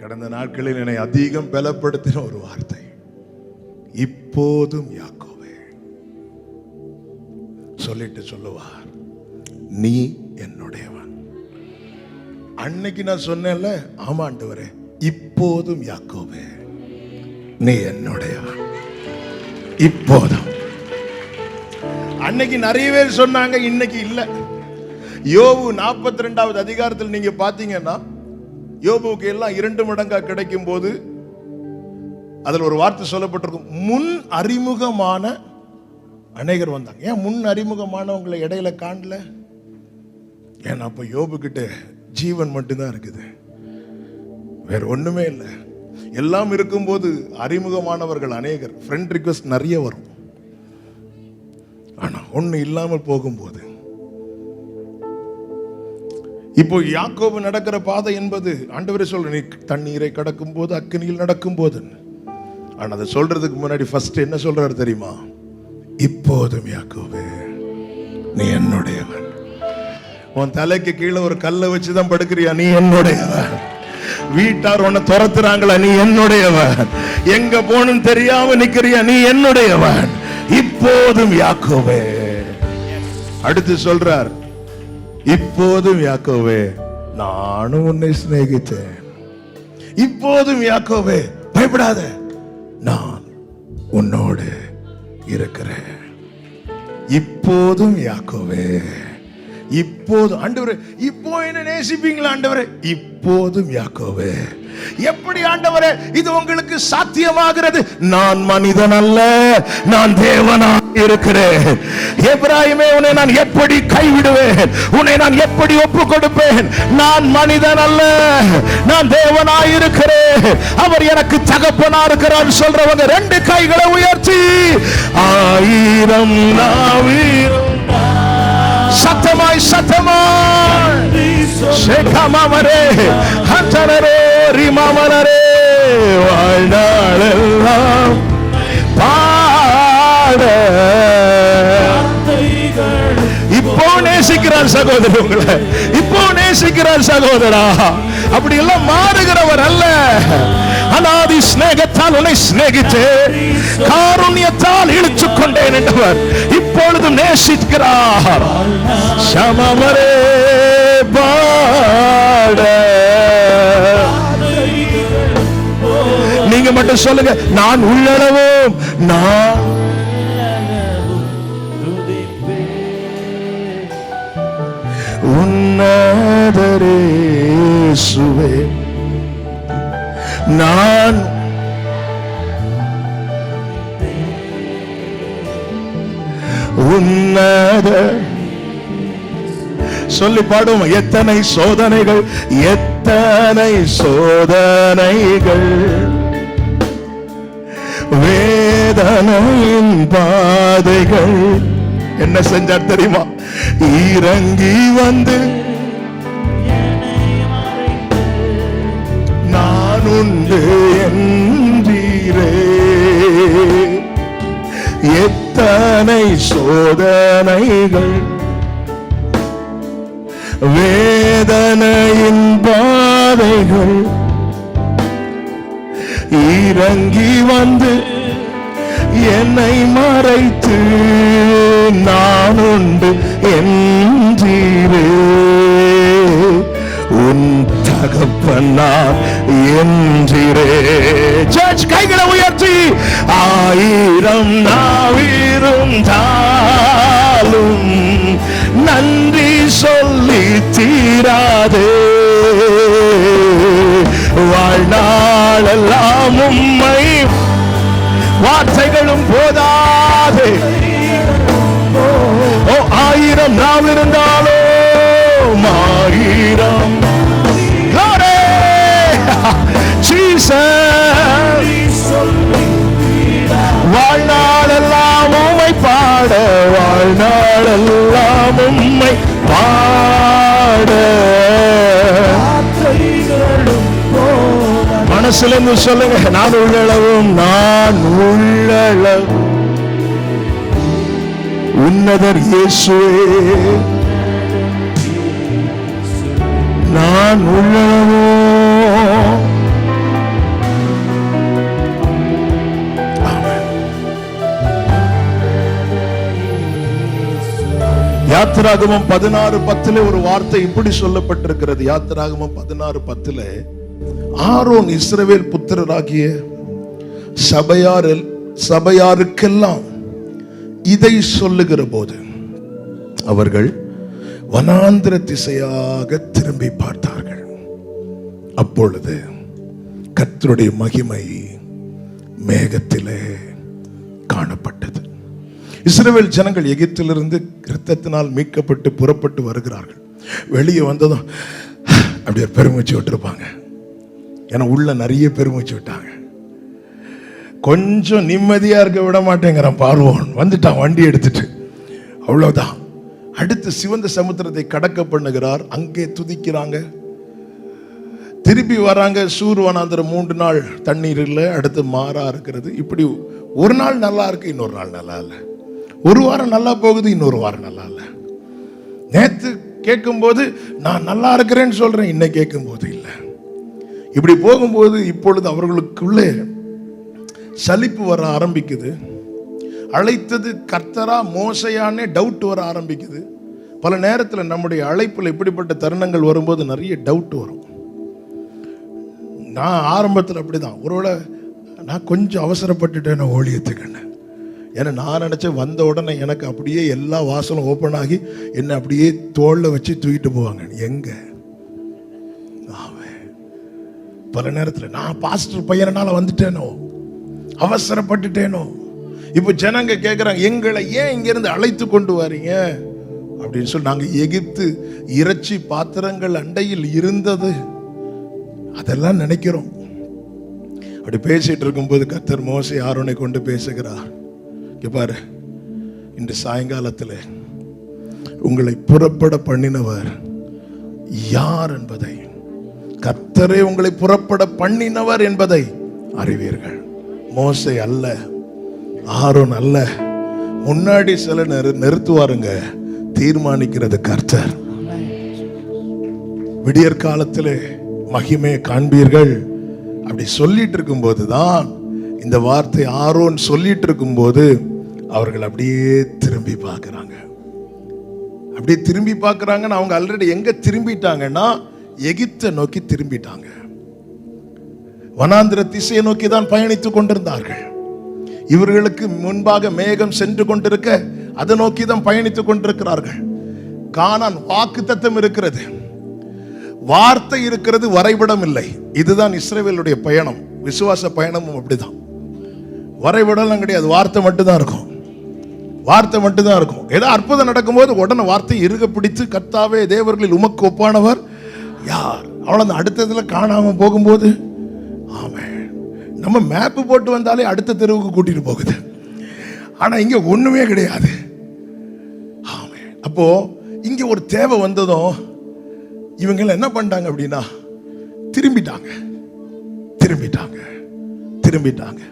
கடந்த நாட்களில் என்னை அதிகம் பலப்படுத்தின ஒரு வார்த்தை. இப்போதும் யாக்கோவே சொல்லிட்டு சொல்லுவார் நீ என்னுடையவன். அன்னைக்கு நான் சொன்னேன்ல ஆமாண்டவரே இப்போதும் யாக்கோவே நீ என்னுடையவன். இப்போதும். அன்னைக்கு நிறைய பேர் சொன்னாங்க இன்னைக்கு இல்லை. யோவு நாற்பத்தி ரெண்டாவது அதிகாரத்தில் நீங்க பாத்தீங்கன்னா யோபுவுக்கு எல்லாம் இரண்டு மடங்காக கிடைக்கும் போது அதில் ஒரு வார்த்தை சொல்லப்பட்டிருக்கும். முன் அறிமுகமான அநேகர் வந்தாங்க. ஏன் முன் அறிமுகமானவங்களை இடையில காணல? ஏன்னா அப்போ யோபு கிட்ட ஜீவன் மட்டும்தான் இருக்குது. வேற ஒன்றுமே இல்லை. எல்லாம் இருக்கும்போது அறிமுகமானவர்கள் அநேகர். ஃப்ரெண்ட் ரிக்வெஸ்ட் நிறைய வரும். ஆனால் ஒன்று இல்லாமல் போகும்போது இப்போ யாக்கோபு நடக்கிற பாதை என்பது ஆண்டவரே சொல்ற நீ தண்ணீரை கடக்கும் போது அக்கினியில் நடக்கும் போது ஆனால் அதை சொல்றதுக்கு முன்னாடி ஃபர்ஸ்ட் என்ன சொல்றாரு தெரியுமா? இப்போதும் யாக்கோபு நீ என்னுடையவன். உன் தலைக்கு கீழே ஒரு கல்லை வச்சு தான் படுக்கிறியா? நீ என்னுடையவன். வீட்டார் உன்னை துரத்துறாங்களா? நீ என்னுடையவன். எங்க போகணும்னு தெரியாம நிக்கிறியா? நீ என்னுடையவன். இப்போதும் யாக்கோவே அடுத்து சொல்றார் இப்போதும் யாக்கோவே நானும் உன்னை சிநேகித்தேன். இப்போதும் யாக்கோவே பயப்படாத நான் உன்னோடு இருக்கிறேன். இப்போதும் யாக்கோவே இப்போது ஆண்டவரே இப்போ என்ன நேசிப்பீங்களா ஆண்டவரே? இப்போதும் யாக்கோவே எப்படி ஆண்டவரே இது உங்களுக்கு சாத்தியமாகிறது? நான் மனிதன் அல்ல நான் தேவனா இருக்கிறேன். எப்ராஹிமே உன்னை நான் எப்படி கைவிடுவேன்? உன்னை நான் எப்படி ஒப்பு கொடுப்பேன் நான் மனிதன் அல்ல. நான் தேவனாய் இருக்கிறேன். அவர் எனக்கு தகப்பனா இருக்கிறார் சொல்றவங்க ரெண்டு கைகளை உயர்த்தி. ஆயிரம் சத்தமாய் சத்தமாய். ஷேகமாமரே ஹந்தரரே ரிமாமரே வாழ்நாளெல்லாம் பாட இப்போ நேசிக்கிறார் சகோதரி உங்களை. இப்போ நேசிக்கிறார் சகோதரா. அப்படி எல்லாம் மாறுகிறவர் அல்ல. அனாதி சிநேகத்தால் உன்னை ஸ்நேகித்து காருண்யத்தால் இழுத்துக் கொண்டேன் என்றவர் இப்பொழுது நேசிக்கிறார். சமமரே பாட. நீங்க மட்டும் சொல்லுங்க நான் உள்ளளவும் நான் சுவே நான் உன்னத சொல்லி பாடுவோம். எத்தனை சோதனைகள் எத்தனை சோதனைகள். வேதனையின் பாதைகள். என்ன செஞ்சார் தெரியுமா? இறங்கி வந்து உண்டு என்றீரே எத்தனை சோதனைகள் வேதனையின் பாதைகள் இறங்கி வந்து என்னை மறைத்து நான் உண்டு என்றீரே. உன் தகப்பனார் என்றீரே. சர்ச் கைகளை உயர்த்தி. ஆயிரம் நாவிருந்தாலும் நன்றி சொல்லி தீராதே. வாழ்நாளெல்லாம் உம்மை வார்த்தைகளும் போதாதே. ஓ ஆயிரம் நாவிருந்தாலும் வாழ்நாளெல்லாம் உம்மை பாட. மனசுல இருந்து சொல்லுங்க நான் உள்ளளவும் நான் உள்ளளவு உன்னதர் இயேசுவே. நான் உள்ளளவோ? யாத்திராகமம் பதினாறு பத்துல ஒரு வார்த்தை இப்படி சொல்லப்பட்டிருக்கிறது. யாத்திராகமம் பதினாறு பத்துல ஆரோன் இஸ்ரவேல் புத்திரராகிய சபையார் சபையாருக்கெல்லாம் இதை சொல்லுகிற போது அவர்கள் வனாந்திர திசையாக திரும்பி பார்த்தார்கள். அப்பொழுது கத்தருடைய மகிமை மேகத்திலே காணப்பட்டது. இஸ்ரேல் ஜனங்கள் எகிப்திலிருந்து கிருத்தத்தினால் மீட்கப்பட்டு புறப்பட்டு வருகிறார்கள். வெளியே வந்ததும் அப்படி ஒரு பெருமூச்சு விட்டுருப்பாங்க. ஏன்னா உள்ள நிறைய பெருமூச்சு விட்டாங்க. கொஞ்சம் நிம்மதியா இருக்க விட மாட்டேங்கிறான் பார்வோன். வந்துட்டான் வண்டி எடுத்துட்டு. அவ்வளவுதான். அடுத்து சிவந்த சமுத்திரத்தை கடக்க பண்ணுகிறார். அங்கே துதிக்கிறாங்க. திருப்பி வராங்க. சூர்வனாந்திரம் மூன்று நாள் தண்ணீர் இல்லை அடுத்து மாறா இருக்கிறது. இப்படி ஒரு நாள் நல்லா இருக்கு இன்னொரு நாள் நல்லா இல்லை. ஒரு வாரம் நல்லா போகுது இன்னொரு வாரம் நல்லா இல்லை. நேற்று கேட்கும்போது நான் நல்லா இருக்கிறேன்னு சொல்கிறேன் இன்னை கேட்கும்போது இல்லை. இப்படி போகும்போது இப்பொழுது அவர்களுக்குள்ளே சலிப்பு வர ஆரம்பிக்குது. அழைத்தது கர்த்தரா மோசையானே டவுட் வர ஆரம்பிக்குது. பல நேரத்தில் நம்முடைய அழைப்பில் இப்படிப்பட்ட தருணங்கள் வரும்போது நிறைய டவுட் வரும். நான் ஆரம்பத்தில் அப்படிதான். ஒருவேளை நான் கொஞ்சம் அவசரப்பட்டுட்டேன் ஊழியத்துக்குன்னு. ஏன்னா நான் நினச்சேன் வந்த உடனே எனக்கு அப்படியே எல்லா வாசலும் ஓப்பன் ஆகி என்னை அப்படியே தோளில் வச்சு தூக்கிட்டு போவாங்க. எங்க? பல நேரத்தில் நான் பாஸ்டர் பையனால் வந்துட்டேனோ? அவசரப்பட்டுட்டேனோ? இப்போ ஜனங்க கேட்குறாங்க எங்களை ஏன் இங்கேருந்து அழைத்து கொண்டு வரீங்க? அப்படின்னு சொல்லி நாங்கள் எகிப்து இறைச்சி பாத்திரங்கள் அண்டையில் இருந்தது. அதெல்லாம் நினைக்கிறோம். அப்படி பேசிட்டு இருக்கும்போது கத்தர் மோசை ஆரோனை கொண்டு பேசுகிறார். பாரு. இன்று சாயங்காலத்தில் உங்களை புறப்பட பண்ணினவர் யார் என்பதை கர்த்தரே உங்களை புறப்பட பண்ணினவர் என்பதை அறிவீர்கள். மோசை அல்ல ஆரோன் அல்ல. முன்னாடி சில நிறு நிறுத்துவாருங்க. தீர்மானிக்கிறது கர்த்தர். விடியற் காலத்தில் மகிமையை காண்பீர்கள். அப்படி சொல்லிட்டு இருக்கும்போது தான் இந்த வார்த்தை ஆரோன் சொல்லிட்டு இருக்கும்போது அவர்கள் அப்படியே திரும்பி பார்க்கறாங்க. அப்படியே திரும்பி பார்க்குறாங்கன்னு அவங்க ஆல்ரெடி எங்க திரும்பிட்டாங்கன்னா எகிப்தை நோக்கி திரும்பிட்டாங்க. வனாந்திர திசையை நோக்கி தான் பயணித்துக் கொண்டிருந்தார்கள். இவர்களுக்கு முன்பாக மேகம் சென்று கொண்டிருக்க அதை நோக்கி தான் பயணித்துக் கொண்டிருக்கிறார்கள். காணான் வாக்கு தத்தம் இருக்கிறது. வார்த்தை இருக்கிறது வரைபடம் இல்லை. இதுதான் இஸ்ரேவேலுடைய பயணம். விசுவாச பயணமும் அப்படிதான். வரைபடம்லாம் கிடையாது வார்த்தை மட்டும்தான் இருக்கும். வார்த்தை மட்டும்தான் இருக்கும். ஏதோ அற்புதம் நடக்கும்போது உடனே வார்த்தை இருக பிடித்து கர்த்தாவே தேவர்களில் உமக்கு ஒப்பானவர் யார்? அவ்வளோதான் அடுத்ததில் காணாமல் போகும்போது ஆமாம் நம்ம மேப்பு போட்டு வந்தாலே அடுத்த தெருவுக்கு கூட்டிகிட்டு போகுது. ஆனால் இங்கே ஒன்றுமே கிடையாது. ஆமாம் அப்போ இங்கே ஒரு தேவை வந்ததும் இவங்க என்ன பண்ணிட்டாங்க அப்படின்னா திரும்பிட்டாங்க. திரும்பிட்டாங்க. திரும்பிட்டாங்க.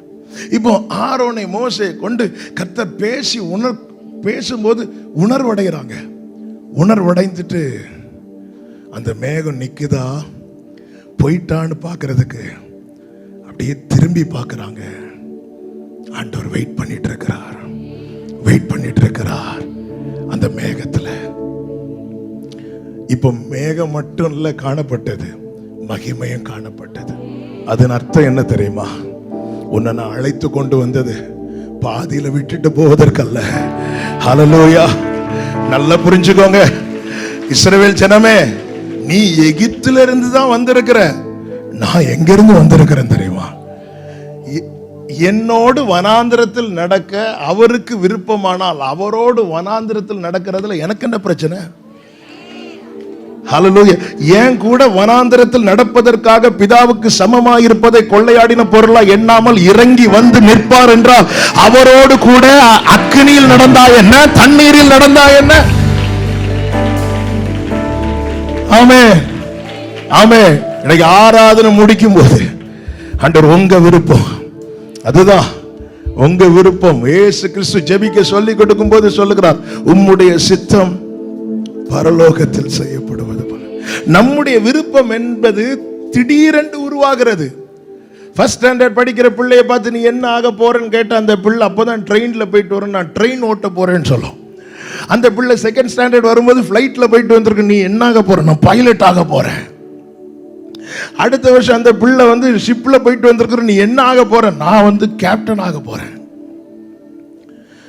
இப்போ ஆரோனை மோசே கொண்டு கர்த்தர் பேசி உணர் பேசும்போது உணர்வடைகிறாங்க. உணர்வடைந்துட்டு அந்த மேகம் நிக்குதா? போயிட்டான்னு பார்க்கறதுக்கு அப்படியே திரும்பி பார்க்குறாங்க. ஆண்டவர் வெயிட் பண்ணிட்டு இருக்கிறார் வெயிட் பண்ணிட்டு இருக்கிறார் அந்த மேகத்துல. இப்போ மேகம் மட்டும் இல்லை காணப்பட்டது. மகிமையும் காணப்பட்டது. அதன் அர்த்தம் என்ன தெரியுமா? உன்னை நான் அழைத்து கொண்டு வந்தது. பாதியில விட்டுட்டு போவதற்கல்ல. ஹலலோயா நல்லா புரிஞ்சுக்கோங்க. இஸ்ரவேல் ஜனமே நீ எகிப்துல இருந்து தான் வந்திருக்கிற. நான் எங்கிருந்து வந்திருக்கிறேன் தெரியுமா? எ- என்னோடு வனாந்திரத்தில் நடக்க அவருக்கு விருப்பமானால் அவரோடு வனாந்திரத்தில் நடக்கிறதுல எனக்கு என்ன பிரச்சனை? ஹalleluya. ஏன் கூட வனாந்திரத்தில் நடப்பதற்காக பிதாவுக்கு சமமாயிருப்பதை கொள்ளையாடின பொருளா எண்ணாமல் இறங்கி வந்து நிற்பார் என்றால் அவரோடு கூட அக்கினியில் நடந்தா என்ன? தண்ணீரில் நடந்தா என்ன? ஆமே. ஆமே. இன்னைக்கு ஆராதனை முடிக்கும் போது அண்டர் உங்க விருப்பம். அதுதான். உங்க விருப்பம். ஏசு கிறிஸ்து ஜெபிக்க சொல்லி கொடுக்கும் போது சொல்லுகிறார் உம்முடைய சித்தம் பரலோகத்தில் செய்யப்படுவது போல. நம்முடைய விருப்பம் என்பது திடீரென்று உருவாகிறது. ஃபர்ஸ்ட் ஸ்டாண்டர்ட் படிக்கிற பிள்ளைய பார்த்து நீ என்ன ஆக போறேன்னு கேட்ட அந்த பிள்ளை அப்பதான் ட்ரெயினில் போயிட்டு வரேன் நான் ட்ரெயின் ஓட்ட போறேன்னு சொல்லும். அந்த பிள்ளை செகண்ட் ஸ்டாண்டர்ட் வரும்போது ஃப்ளைட்டில் போயிட்டு வந்திருக்கு. நீ என்ன ஆக போற? நான் பைலட் ஆக போறேன். அடுத்த வருஷம் அந்த பிள்ளை வந்து ஷிப்பில் போயிட்டு வந்திருக்கிற நீ என்ன ஆக போற? நான் வந்து கேப்டன் ஆக போறேன்.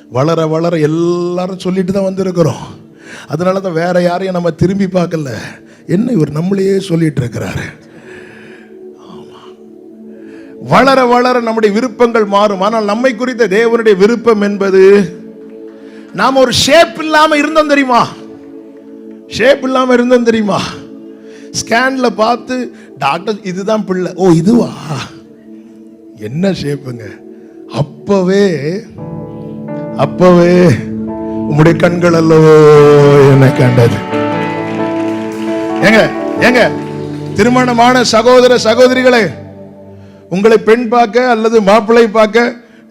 வளர வளர எல்லாரும் சொல்லிட்டு தான் வந்திருக்கிறோம். அதனால தான் வேற யாரையும் நம்ம திரும்பி பார்க்கல. என்ன இவர் நம்மளையே சொல்லிட்டு இருக்கிறாரு. வளர வளர நம்முடைய விருப்பங்கள் மாறும். ஆனால் நம்மை குறித்த தேவனுடைய விருப்பம் என்பது நாம் ஒரு ஷேப் இல்லாம இருந்தோம் தெரியுமா? ஷேப் இல்லாம இருந்தோம் தெரியுமா? ஸ்கேன்ல பார்த்து டாக்டர் இதுதான் பிள்ளை. ஓ இதுவா? என்ன ஷேப்புங்க அப்பவே அப்பவே உம்முடைய கண்கள் அல்லவோ என்னை கண்டது. ஏங்க ஏங்க திருமணமான சகோதர சகோதரிகளே உங்களை பெண் பார்க்க அல்லது மாப்பிள்ளை பார்க்க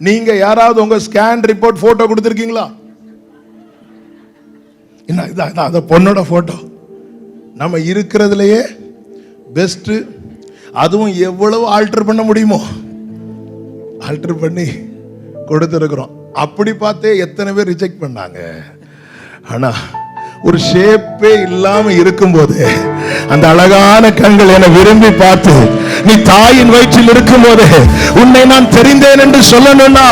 நீங்க யாராவது உங்க ஸ்கேன் ரிப்போர்ட் போட்டோ கொடுத்துருக்கீங்களா? என்ன இதான் அந்த பொண்ணோட போட்டோ நம்ம இருக்கிறதுலையே பெஸ்ட் அதுவும் எவ்வளவு ஆல்டர் பண்ண முடியுமோ? ஆல்டர் பண்ணி கொடுத்துருக்குறோம். அப்படி பார்த்தே எத்தனை பேர் ரிஜெக்ட் பண்ணாங்க. ஆனா ஒரு ஷேப்பே இல்லாம இருக்கும்போது அந்த அழகான கண்கள் என விரும்பி பார்த்து நீ தாயின் வயிற்றில் இருக்கும்போது உன்னை நான் தெரிந்தேன் என்று சொல்லணும்னா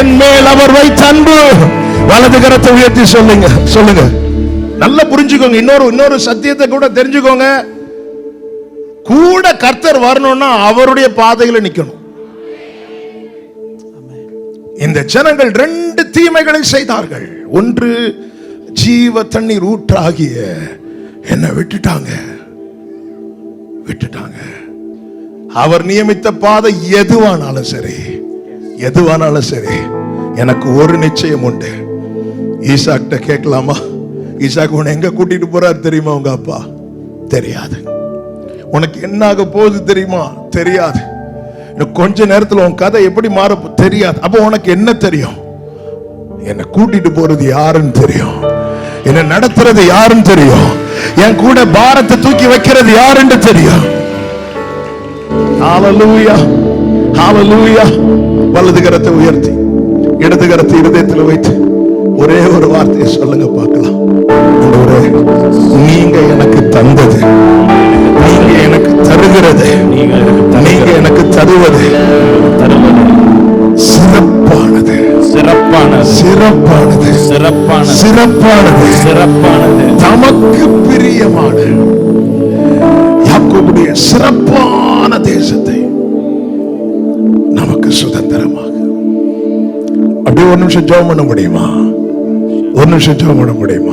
என் மேல் அவர் வைத்த அன்பு. வலது கரத்தை உயர்த்தி சொல்லுங்க சொல்லுங்க. நல்லா புரிஞ்சுக்கோங்க இன்னொரு இன்னொரு சத்தியத்தை கூட தெரிஞ்சுக்கோங்க. கூட கர்த்தர் வரணும்னா அவருடைய பாதையில நிக்கணும். இந்த ஜனங்கள் ரெண்டு தீமைகளை செய்தார்கள். ஒன்று ஜீவ தண்ணீர் ஊற்றாகிய என்னை விட்டுட்டாங்க. விட்டுட்டாங்க. அவர் நியமித்த பாதை எதுவானாலும் சரி எதுவானாலும் சரி எனக்கு ஒரு நிச்சயம் உண்டு. ஈசாக்கிட்ட கேட்கலாமா? ஈசாக்கு உன்னை எங்க கூட்டிட்டு போறாரு தெரியுமா உங்க அப்பா? தெரியாது. உனக்கு என்ன ஆக போகுது தெரியுமா? தெரியாது. கொஞ்ச நேரத்தில் உன் கதை எப்படி மாற தெரியாது. அப்போ உனக்கு என்ன தெரியும்? என்னை கூட்டிட்டு போறது யாருன்னு தெரியும். என்ன நடத்துறது யாருன்னு தெரியும். என் கூட பாரத்தை தூக்கி வைக்கிறது யாருன்னு தெரியும். ஹalleluya ஹalleluya வலது கரத்தை உயர்த்தி இடது கரத்தை இருதயத்தில் வைத்து ஒரே ஒரு வார்த்தையை சொல்லுங்க பார்க்கலாம். நீங்க எனக்கு தந்தது. நீங்க எனக்கு தருகிறது நீங்க எனக்கு தருவது சிறப்பானது. சிறப்பானது. சிறப்பானது. சிறப்பானது. சிறப்பானது. சிறப்பானது. தமக்கு பிரியமான யாக்கோபுடைய சிறப்பான தேசத்தை நமக்கு சுதந்திரமாக. அப்படியே ஒரு நிமிஷம் ஜெபம் பண்ண முடியுமா? ஒரு நிமிஷம் ஜெபம் பண்ண முடியுமா?